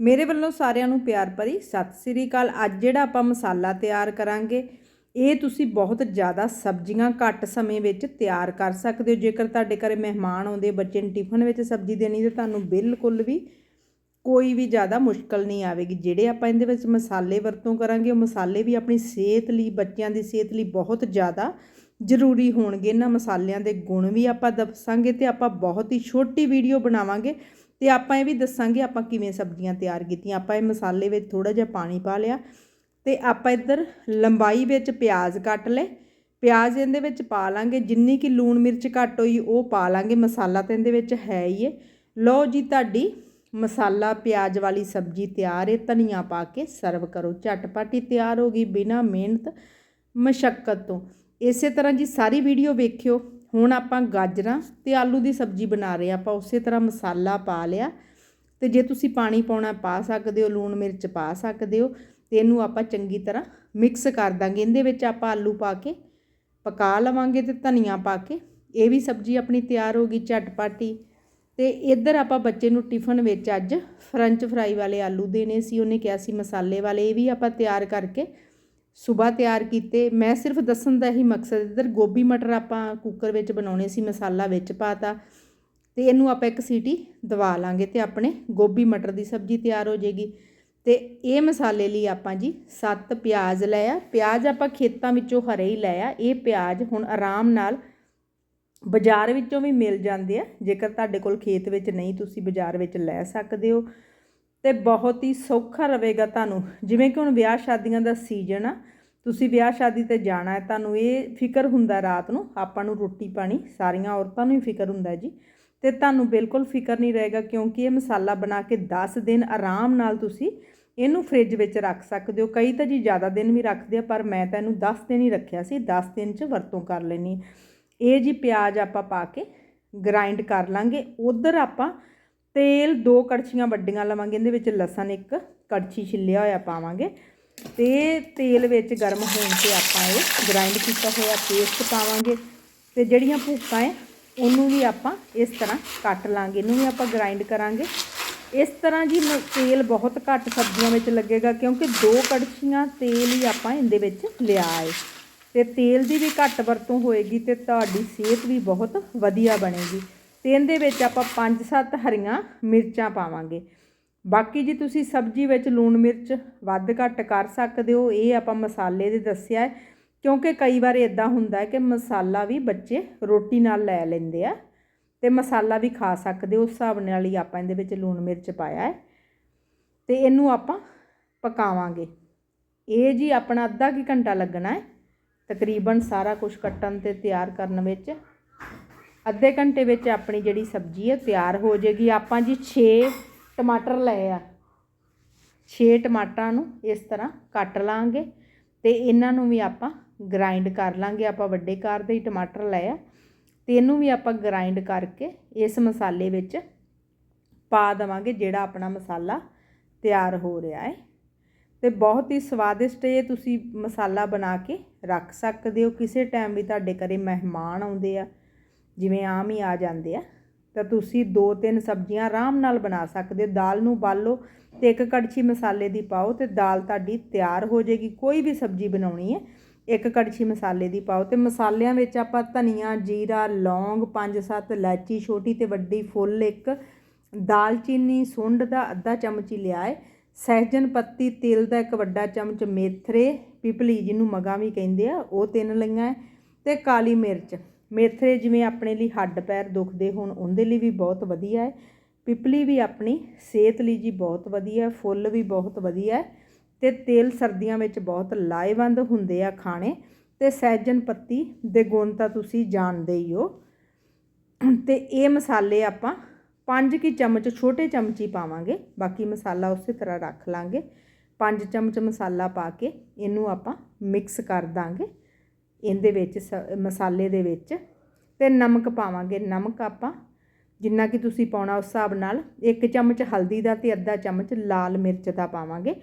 ਮੇਰੇ ਵੱਲੋਂ ਸਾਰਿਆਂ ਨੂੰ ਪਿਆਰ ਭਰੀ ਸਤਿ ਸ੍ਰੀ ਅਕਾਲ। ਅੱਜ ਜਿਹੜਾ ਆਪਾਂ ਮਸਾਲਾ ਤਿਆਰ ਕਰਾਂਗੇ, ਇਹ ਤੁਸੀਂ ਬਹੁਤ ਜ਼ਿਆਦਾ ਸਬਜ਼ੀਆਂ ਘੱਟ ਸਮੇਂ ਵਿੱਚ ਤਿਆਰ ਕਰ ਸਕਦੇ ਹੋ। ਜੇਕਰ ਤੁਹਾਡੇ ਘਰੇ ਮਹਿਮਾਨ ਆਉਂਦੇ, ਬੱਚੇ ਨੂੰ ਟਿਫਨ ਵਿੱਚ ਸਬਜ਼ੀ ਦੇਣੀ, ਤੇ ਤੁਹਾਨੂੰ ਬਿਲਕੁਲ ਵੀ ਕੋਈ ਵੀ ਜ਼ਿਆਦਾ ਮੁਸ਼ਕਲ ਨਹੀਂ ਆਵੇਗੀ। ਜਿਹੜੇ ਆਪਾਂ ਇਹਦੇ ਵਿੱਚ ਮਸਾਲੇ ਵਰਤੋਂ ਕਰਾਂਗੇ, ਉਹ ਮਸਾਲੇ ਵੀ ਆਪਣੀ ਸਿਹਤ ਲਈ, ਬੱਚਿਆਂ ਦੀ ਸਿਹਤ ਲਈ ਬਹੁਤ ਜ਼ਿਆਦਾ ਜ਼ਰੂਰੀ ਹੋਣਗੇ। ਇਹਨਾਂ ਮਸਾਲਿਆਂ ਦੇ ਗੁਣ ਵੀ ਆਪਾਂ ਦੱਸਾਂਗੇ ਤੇ ਆਪਾਂ ਬਹੁਤ ਹੀ ਛੋਟੀ ਵੀਡੀਓ ਬਣਾਵਾਂਗੇ। ਤੇ ਆਪਾਂ ਇਹ ਵੀ ਦੱਸਾਂਗੇ ਆਪਾਂ ਕਿਵੇਂ ਸਬਜ਼ੀਆਂ ਤਿਆਰ ਕੀਤੀਆਂ। ਆਪਾਂ ਇਹ ਮਸਾਲੇ ਵਿੱਚ ਥੋੜਾ ਜਿਹਾ ਪਾਣੀ ਪਾ ਲਿਆ ਤੇ ਆਪਾਂ ਇੱਧਰ ਲੰਬਾਈ ਵਿੱਚ ਪਿਆਜ਼ ਕੱਟ ਲਏ। ਪਿਆਜ਼ ਇਹਦੇ ਵਿੱਚ ਪਾ ਲਾਂਗੇ, ਜਿੰਨੀ ਕਿ ਲੂਣ ਮਿਰਚ ਘੱਟ ਹੋਈ ਉਹ ਪਾ ਲਾਂਗੇ, ਮਸਾਲਾ ਤਾਂ ਇਹਦੇ ਵਿੱਚ ਹੈ ਹੀ ਹੈ ਲਓ ਜੀ ਤੁਹਾਡੀ ਮਸਾਲਾ ਪਿਆਜ਼ ਵਾਲੀ ਸਬਜ਼ੀ ਤਿਆਰ ਏ, ਧਨੀਆ ਪਾ ਕੇ ਸਰਵ ਕਰੋ। ਝਟਪਟ ਹੀ ਤਿਆਰ ਹੋ ਗਈ ਬਿਨਾ ਮਿਹਨਤ, ਮਸ਼ੱਕਤ ਤੋਂ। ਇਸੇ ਤਰ੍ਹਾਂ ਜੀ ਸਾਰੀ ਵੀਡੀਓ ਵੇਖਿਓ। ਹੁਣ ਆਪਾਂ ਗਾਜਰਾਂ ਤੇ ਆਲੂ ਦੀ ਸਬਜ਼ੀ ਬਣਾ ਰਹੇ ਆਪਾਂ ਉਸੇ ਤਰ੍ਹਾਂ ਮਸਾਲਾ ਪਾ ਲਿਆ ਤੇ ਜੇ ਤੁਸੀਂ ਪਾਣੀ ਪਾਉਣਾ ਪਾ ਸਕਦੇ ਹੋ, ਲੂਣ ਮਿਰਚ ਪਾ ਸਕਦੇ ਹੋ, ਤੇ ਇਹਨੂੰ ਆਪਾਂ ਚੰਗੀ ਤਰ੍ਹਾਂ ਮਿਕਸ ਕਰ ਦਾਂਗੇ। ਇਹਦੇ ਵਿੱਚ ਆਪਾਂ ਆਲੂ ਪਾ ਕੇ ਪਕਾ ਲਵਾਂਗੇ ਤੇ ਧਨੀਆ ਪਾ ਕੇ। ਇਹ ਵੀ ਸਬਜ਼ੀ ਆਪਣੀ ਤਿਆਰ ਹੋ ਗਈ ਝਟਪਟੀ ਤੇ ਇੱਧਰ ਆਪਾਂ ਬੱਚੇ ਨੂੰ ਟਿਫਨ ਵਿੱਚ ਅੱਜ ਫਰੈਂਚ ਫਰਾਈ ਵਾਲੇ ਆਲੂ ਦੇਣੇ ਸੀ। ਉਹਨੇ ਕਿਹਾ ਸੀ ਮਸਾਲੇ ਵਾਲੇ। ਇਹ ਵੀ ਆਪਾਂ ਤਿਆਰ ਕਰਕੇ ਸਵੇਰ ਤਿਆਰ ਕੀਤੇ। ਮੈਂ ਸਿਰਫ ਦੱਸਣ ਦਾ ਹੀ ਮਕਸਦ, ਇੱਧਰ ਗੋਭੀ ਮਟਰ ਆਪਾਂ ਕੁੱਕਰ ਵਿੱਚ ਬਣਾਉਣੇ ਸੀ, ਮਸਾਲਾ ਵਿੱਚ ਪਾਤਾ। ਤੇ ਇਹਨੂੰ ਆਪਾਂ ਇੱਕ ਸੀਟੀ ਦਵਾ ਲਾਂਗੇ ਤੇ ਆਪਣੇ ਗੋਭੀ ਮਟਰ ਦੀ ਸਬਜ਼ੀ ਤਿਆਰ ਹੋ ਜਾਏਗੀ ਤੇ ਇਹ ਮਸਾਲੇ ਲਈ ਆਪਾਂ ਜੀ 7 ਪਿਆਜ਼ ਲਿਆ ਪਿਆਜ਼ ਆਪਾਂ ਖੇਤਾਂ ਵਿੱਚੋਂ ਹਰੇ ਹੀ ਲਿਆ ਇਹ ਪਿਆਜ਼ ਹੁਣ ਆਰਾਮ ਨਾਲ ਬਾਜ਼ਾਰ ਵਿੱਚੋਂ ਵੀ ਮਿਲ ਜਾਂਦੇ ਆ। ਜੇਕਰ ਤੁਹਾਡੇ ਕੋਲ ਖੇਤ ਵਿੱਚ ਨਹੀਂ, ਤੁਸੀਂ ਬਾਜ਼ਾਰ ਵਿੱਚ ਲੈ ਸਕਦੇ ਹੋ। ਤੇ ਬਹੁਤ ਹੀ ਸੌਖਾ ਰਹੇਗਾ ਤੁਹਾਨੂੰ। ਜਿਵੇਂ ਕਿ ਹੁਣ ਵਿਆਹ ਸ਼ਾਦੀਆਂ ਦਾ ਸੀਜ਼ਨ ਆ, ਤੁਸੀਂ ਵਿਆਹ ਸ਼ਾਦੀ ਤੇ ਜਾਣਾ ਹੈ, ਤੁਹਾਨੂੰ ਇਹ ਫਿਕਰ ਹੁੰਦਾ ਰਾਤ ਨੂੰ, ਆਪਾਂ ਨੂੰ ਰੋਟੀ ਪਾਣੀ, ਸਾਰੀਆਂ ਔਰਤਾਂ ਨੂੰ ਹੀ ਫਿਕਰ ਹੁੰਦਾ ਜੀ। ਤੇ ਤੁਹਾਨੂੰ ਬਿਲਕੁਲ ਫਿਕਰ ਨਹੀਂ ਰਹੇਗਾ ਕਿਉਂਕਿ ਇਹ ਮਸਾਲਾ ਬਣਾ ਕੇ 10 ਦਿਨ ਆਰਾਮ ਨਾਲ ਤੁਸੀਂ ਇਹਨੂੰ ਫ੍ਰਿਜ ਵਿੱਚ ਰੱਖ ਸਕਦੇ ਹੋ। ਕਈ ਤਾਂ ਜੀ ਜ਼ਿਆਦਾ ਦਿਨ ਵੀ ਰੱਖਦੇ ਆ, ਪਰ ਮੈਂ ਤਾਂ ਇਹਨੂੰ 10 ਦਿਨ ਹੀ ਰੱਖਿਆ ਸੀ 10 ਦਿਨ 'ਚ ਵਰਤੋਂ ਕਰ ਲੈਣੀ ਇਹ ਜੀ ਪਿਆਜ਼ ਆਪਾਂ ਪਾ ਕੇ ਗ੍ਰਾਈਂਡ ਕਰ ਲਾਂਗੇ, ਉਧਰ ਆਪਾਂ ਤੇਲ ਦੋ ਕੜਛੀਆਂ ਵੱਡੀਆਂ ਲਵਾਂਗੇ, ਇਹਦੇ ਵਿੱਚ ਲਸਣ ਇੱਕ ਕੜਛੀ ਛਿੱਲਿਆ ਹੋਇਆ ਪਾਵਾਂਗੇ। ਤੇ ਤੇਲ ਵਿੱਚ ਗਰਮ ਹੋਣ ਤੇ ਆਪਾਂ ਇਹ ਗ੍ਰਾਈਂਡ ਕੀਤਾ ਹੋਇਆ ਪੇਸਟ ਪਾਵਾਂਗੇ। ਤੇ ਜਿਹੜੀਆਂ ਭੁੱਕਾਂ ਹੈ ਉਹਨੂੰ ਵੀ ਆਪਾਂ ਇਸ ਤਰ੍ਹਾਂ ਕੱਟ ਲਾਂਗੇ, ਇਹਨੂੰ ਵੀ ਆਪਾਂ ਗ੍ਰਾਈਂਡ ਕਰਾਂਗੇ। ਇਸ ਤਰ੍ਹਾਂ ਜੀ ਮ- ਤੇਲ ਬਹੁਤ ਘੱਟ ਸਬਜ਼ੀਆਂ ਵਿੱਚ ਲੱਗੇਗਾ, ਕਿਉਂਕਿ ਦੋ ਕੜਛੀਆਂ ਤੇਲ ਹੀ ਆਪਾਂ ਇਹਦੇ ਵਿੱਚ ਲਿਆ ਹੈ ਤੇ ਤੇਲ ਦੀ ਵੀ ਘੱਟ ਵਰਤੋਂ ਹੋਏਗੀ ਤੇ ਤੁਹਾਡੀ ਸਿਹਤ ਵੀ ਬਹੁਤ ਵਧੀਆ ਬਣੇਗੀ। ਤੇ ਇਹਦੇ ਵਿੱਚ ਆਪਾਂ 5-7 ਹਰੀਆਂ ਮਿਰਚਾਂ ਪਾਵਾਂਗੇ। ਬਾਕੀ ਜੀ ਤੁਸੀਂ ਸਬਜ਼ੀ ਵਿੱਚ ਲੂਣ ਮਿਰਚ ਵੱਧ ਘੱਟ ਕਰ ਸਕਦੇ ਹੋ। ਇਹ ਆਪਾਂ ਮਸਾਲੇ ਦੇ ਦੱਸਿਆ ਹੈ। ਕਿਉਂਕਿ ਕਈ ਵਾਰ ਇਦਾਂ ਹੁੰਦਾ ਹੈ ਕਿ ਮਸਾਲਾ ਵੀ ਬੱਚੇ ਰੋਟੀ ਨਾਲ ਲੈ ਲੈਂਦੇ ਆ ਤੇ ਮਸਾਲਾ ਵੀ ਖਾ ਸਕਦੇ ਹੋ। ਉਸ ਹਿਸਾਬ ਨਾਲ ਹੀ ਆਪਾਂ ਇਹਦੇ ਵਿੱਚ ਲੂਣ ਮਿਰਚ ਪਾਇਆ ਹੈ ਤੇ ਇਹਨੂੰ ਆਪਾਂ ਪਕਾਵਾਂਗੇ। ਇਹ ਜੀ ਆਪਣਾ ਅੱਧਾ ਕੀ ਘੰਟਾ ਲੱਗਣਾ ਹੈ। ਤਕਰੀਬਨ ਸਾਰਾ ਕੁਝ ਕੱਟਣ ਤੇ ਤਿਆਰ ਕਰਨ ਵਿੱਚ ਅੱਧੇ ਘੰਟੇ ਵਿੱਚ ਆਪਣੀ ਜਿਹੜੀ ਸਬਜ਼ੀ ਹੈ ਤਿਆਰ ਹੋ ਜਾਏਗੀ ਆਪਾਂ ਜੀ 6 ਟਮਾਟਰ ਲਏ ਆ। 6 ਟਮਾਟਰਾਂ ਨੂੰ ਇਸ ਤਰ੍ਹਾਂ ਕੱਟ ਲਾਂਗੇ ਤੇ ਇਹਨਾਂ ਨੂੰ ਵੀ ਆਪਾਂ ਗ੍ਰਾਈਂਡ ਕਰ ਲਾਂਗੇ। ਆਪਾਂ ਵੱਡੇ ਕਾਰ ਦੇ ਹੀ ਟਮਾਟਰ ਲਏ ਆ। ਤੇ ਇਹਨੂੰ ਵੀ ਆਪਾਂ ਗ੍ਰਾਈਂਡ ਕਰਕੇ ਇਸ ਮਸਾਲੇ ਵਿੱਚ ਪਾ ਦੇਵਾਂਗੇ, ਜਿਹੜਾ ਆਪਣਾ ਮਸਾਲਾ ਤਿਆਰ ਹੋ ਰਿਹਾ ਹੈ। ਤੇ ਬਹੁਤ ਹੀ ਸਵਾਦਿਸ਼ਟ ਇਹ ਤੁਸੀਂ ਮਸਾਲਾ ਬਣਾ ਕੇ ਰੱਖ ਸਕਦੇ ਹੋ। ਕਿਸੇ ਟਾਈਮ ਵੀ ਤੁਹਾਡੇ ਘਰੇ ਮਹਿਮਾਨ ਆਉਂਦੇ ਆ ਜਿਵੇਂ ਆਮ ਹੀ ਆ ਜਾਂਦੇ ਆ, ਤਾਂ ਤੁਸੀਂ ਦੋ ਤਿੰਨ ਸਬਜ਼ੀਆਂ ਆਰਾਮ ਨਾਲ ਬਣਾ ਸਕਦੇ ਹੋ ਦਾਲ ਨੂੰ ਬਾਲੋ ਤੇ ਇੱਕ ਕੜਛੀ ਮਸਾਲੇ ਦੀ ਪਾਓ ਤੇ ਦਾਲ ਤੁਹਾਡੀ ਤਿਆਰ ਹੋ ਜਾਏਗੀ, ਕੋਈ ਵੀ ਸਬਜ਼ੀ ਬਣਾਉਣੀ ਹੈ, ਇੱਕ ਕੜਛੀ ਮਸਾਲੇ ਦੀ ਪਾਓ ਤੇ ਮਸਾਲਿਆਂ ਵਿੱਚ ਆਪਾਂ ਧਨੀਆ, ਜੀਰਾ, ਲੌਂਗ 5-7 ਇਲਾਇਚੀ, ਛੋਟੀ ਤੇ ਵੱਡੀ ਫੁੱਲ ਇੱਕ, ਦਾਲਚੀਨੀ, ਸੁੰਡ ਦਾ ਅੱਧਾ ਚਮਚ ਹੀ ਲਿਆ ਹੈ, ਸਹਿਜਨ ਪੱਤੀ, ਤਿਲ ਦਾ ਇੱਕ ਵੱਡਾ ਚਮਚ ਮੇਥਰੇ ਪਿਪਲੀ ਜਿਹਨੂੰ ਮਗਾ ਵੀ ਕਹਿੰਦੇ ਆ, ਉਹ ਤਿੰਨ ਲਈਆਂ ਹੈ ਤੇ ਕਾਲੀ ਮਿਰਚ। ਮੇਥਰੇ ਜਿਵੇਂ ਆਪਣੇ ਲਈ ਹੱਡ ਪੈਰ ਦੁਖਦੇ ਹੋਣ, ਉਹਦੇ ਲਈ ਵੀ ਬਹੁਤ ਵਧੀਆ ਹੈ। ਪਿਪਲੀ ਵੀ ਆਪਣੀ ਸਿਹਤ ਲਈ ਜੀ ਬਹੁਤ ਵਧੀਆ ਫੁੱਲ ਵੀ ਬਹੁਤ ਵਧੀਆ ਹੈ ਤੇ ਤੇਲ ਸਰਦੀਆਂ ਵਿੱਚ ਬਹੁਤ ਲਾਹੇਵੰਦ ਹੁੰਦੇ ਆ ਖਾਣੇ ਤੇ ਸਹਿਜਨ ਪੱਤੀ ਦੇ ਗੁਣ ਤਾਂ ਤੁਸੀਂ ਜਾਣਦੇ ਹੀ ਹੋ। ਤੇ ਇਹ ਮਸਾਲੇ ਆਪਾਂ ਪੰਜ ਕੀ ਚਮਚ, ਛੋਟੇ ਚਮਚੀ ਪਾਵਾਂਗੇ, ਬਾਕੀ ਮਸਾਲਾ ਉਸੇ ਤਰ੍ਹਾਂ ਰੱਖ ਲਾਂਗੇ। ਪੰਜ ਚਮਚ ਮਸਾਲਾ ਪਾ ਕੇ ਇਹਨੂੰ ਆਪਾਂ ਮਿਕਸ ਕਰ ਦਾਂਗੇ। ਇਹਦੇ ਵਿੱਚ ਸ- ਮਸਾਲੇ ਦੇ ਵਿੱਚ ਤੇ ਨਮਕ ਪਾਵਾਂਗੇ। ਨਮਕ ਆਪਾਂ ਜਿੰਨਾ ਕਿ ਤੁਸੀਂ ਪਾਉਣਾ ਉਸ ਹਿਸਾਬ ਨਾਲ ਇੱਕ ਚਮਚ ਹਲਦੀ ਦਾ ਤੇ ਅੱਧਾ ਚਮਚ ਲਾਲ ਮਿਰਚ ਦਾ ਪਾਵਾਂਗੇ।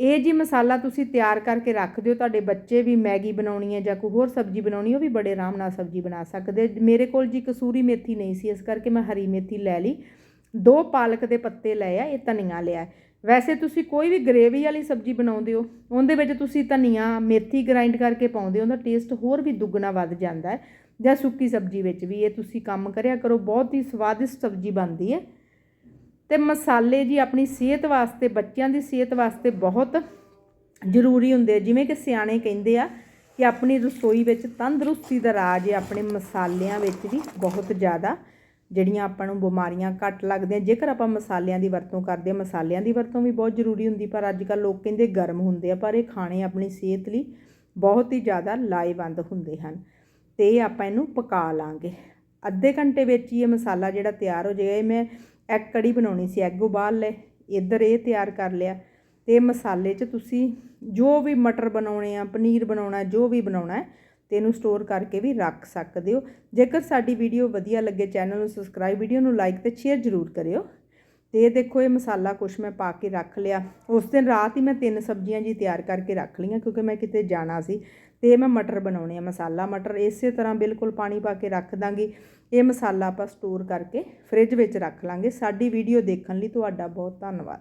ਇਹ ਜੀ ਮਸਾਲਾ ਤੁਸੀਂ ਤਿਆਰ ਕਰਕੇ ਰੱਖ ਦਿਓ। ਤੁਹਾਡੇ ਬੱਚੇ ਵੀ ਮੈਗੀ ਬਣਾਉਣੀ ਹੈ ਜਾਂ ਕੋਈ ਹੋਰ ਸਬਜ਼ੀ ਬਣਾਉਣੀ ਉਹ ਵੀ ਬੜੇ ਆਰਾਮ ਨਾਲ ਸਬਜ਼ੀ ਬਣਾ ਸਕਦੇ। ਮੇਰੇ ਕੋਲ ਜੀ ਕਸੂਰੀ ਮੇਥੀ ਨਹੀਂ ਸੀ, ਇਸ ਕਰਕੇ ਮੈਂ ਹਰੀ ਮੇਥੀ ਲੈ ਲਈ। ਦੋ ਪਾਲਕ ਦੇ ਪੱਤੇ ਲਏ ਆ ਇਹ ਧਨੀਆ ਲਿਆ। ਵੈਸੇ ਤੁਸੀਂ ਕੋਈ ਵੀ ਗ੍ਰੇਵੀ ਵਾਲੀ ਸਬਜ਼ੀ ਬਣਾਉਂਦੇ ਹੋ, ਉਹਦੇ ਵਿੱਚ ਤੁਸੀਂ ਧਨੀਆ, ਮੇਥੀ ਗ੍ਰਾਈਂਡ ਕਰਕੇ ਪਾਉਂਦੇ ਹੋ, ਉਹਦਾ ਟੇਸਟ ਹੋਰ ਵੀ ਦੁੱਗਣਾ ਵੱਧ ਜਾਂਦਾ ਹੈ। ਜਾਂ ਸੁੱਕੀ ਸਬਜ਼ੀ ਵਿੱਚ ਵੀ ਇਹ ਤੁਸੀਂ ਕੰਮ ਕਰਿਆ ਕਰੋ, ਬਹੁਤ ਹੀ ਸਵਾਦਿਸ਼ਟ ਸਬਜ਼ੀ ਬਣਦੀ ਹੈ। ਤੇ ਮਸਾਲੇ ਜੀ, ਆਪਣੀ ਸਿਹਤ ਵਾਸਤੇ, ਬੱਚਿਆਂ ਦੀ ਸਿਹਤ ਵਾਸਤੇ ਬਹੁਤ ਜ਼ਰੂਰੀ ਹੁੰਦੇ ਜਿਵੇਂ ਕਿ ਸਿਆਣੇ ਕਹਿੰਦੇ ਆ ਕਿ ਆਪਣੀ ਰਸੋਈ ਵਿੱਚ ਤੰਦਰੁਸਤੀ ਦਾ ਰਾਜ ਹੈ, ਆਪਣੇ ਮਸਾਲਿਆਂ ਵਿੱਚ ਵੀ ਬਹੁਤ ਜ਼ਿਆਦਾ। ਜਿਹੜੀਆਂ ਆਪਾਂ ਨੂੰ ਬਿਮਾਰੀਆਂ ਘੱਟ ਲੱਗਦੀਆਂ, ਜੇਕਰ ਆਪਾਂ ਮਸਾਲਿਆਂ ਦੀ ਵਰਤੋਂ ਕਰਦੇ ਹਾਂ, ਮਸਾਲਿਆਂ ਦੀ ਵਰਤੋਂ ਵੀ ਬਹੁਤ ਜ਼ਰੂਰੀ ਹੁੰਦੀ, ਪਰ ਅੱਜ ਕੱਲ੍ਹ ਲੋਕ ਕਹਿੰਦੇ ਗਰਮ ਹੁੰਦੇ ਆ, ਪਰ ਇਹ ਖਾਣੇ ਆਪਣੀ ਸਿਹਤ ਲਈ ਬਹੁਤ ਹੀ ਜ਼ਿਆਦਾ ਲਾਹੇਵੰਦ ਹੁੰਦੇ ਹਨ। ਤੇ ਇਹ ਆਪਾਂ ਇਹਨੂੰ ਪਕਾ ਲਾਂਗੇ। ਅੱਧੇ ਘੰਟੇ ਵਿੱਚ ਹੀ ਇਹ ਮਸਾਲਾ ਜਿਹੜਾ ਤਿਆਰ ਹੋ ਜਾਏਗਾ, ਇਹ ਮੈਂ ਐਗ ਕੜੀ ਬਣਾਉਣੀ ਸੀ ਐਗ ਉਬਾਲ ਲਏ, ਇੱਧਰ ਇਹ ਤਿਆਰ ਕਰ ਲਿਆ। ਤੇ ਮਸਾਲੇ 'ਚ ਤੁਸੀਂ ਜੋ ਵੀ ਮਟਰ ਬਣਾਉਣੇ ਆ, ਪਨੀਰ ਬਣਾਉਣਾ, ਜੋ ਵੀ ਬਣਾਉਣਾ ਹੈ ਤੇ ਇਹਨੂੰ ਸਟੋਰ ਕਰਕੇ ਵੀ ਰੱਖ ਸਕਦੇ ਹੋ। ਜੇਕਰ ਸਾਡੀ ਵੀਡੀਓ ਵਧੀਆ ਲੱਗੇ, ਚੈਨਲ ਨੂੰ ਸਬਸਕ੍ਰਾਈਬ ਵੀਡੀਓ ਨੂੰ ਲਾਈਕ ਤੇ ਸ਼ੇਅਰ ਜ਼ਰੂਰ ਕਰਿਓ। ਤੇ ਦੇਖੋ, ਇਹ ਮਸਾਲਾ ਕੁਛ ਮੈਂ ਪਾ ਕੇ ਰੱਖ ਲਿਆ। ਉਸ ਦਿਨ ਰਾਤ ਹੀ ਮੈਂ ਤਿੰਨ ਸਬਜ਼ੀਆਂ ਜੀ ਤਿਆਰ ਕਰਕੇ ਰੱਖ ਲਈਆਂ, ਕਿਉਂਕਿ ਮੈਂ ਕਿਤੇ ਜਾਣਾ ਸੀ। ਤੇ ਮੈਂ ਮਟਰ ਬਣਾਉਣੇ ਆ ਮਸਾਲਾ ਮਟਰ। ਇਸੇ ਤਰ੍ਹਾਂ ਬਿਲਕੁਲ ਪਾਣੀ ਪਾ ਕੇ ਰੱਖ ਦਾਂਗੀ। ਇਹ ਮਸਾਲਾ ਆਪਾਂ ਸਟੋਰ ਕਰਕੇ ਫ੍ਰਿਜ ਵਿੱਚ ਰੱਖ ਲਾਂਗੇ। ਸਾਡੀ ਵੀਡੀਓ ਦੇਖਣ ਲਈ ਤੁਹਾਡਾ ਬਹੁਤ ਧੰਨਵਾਦ।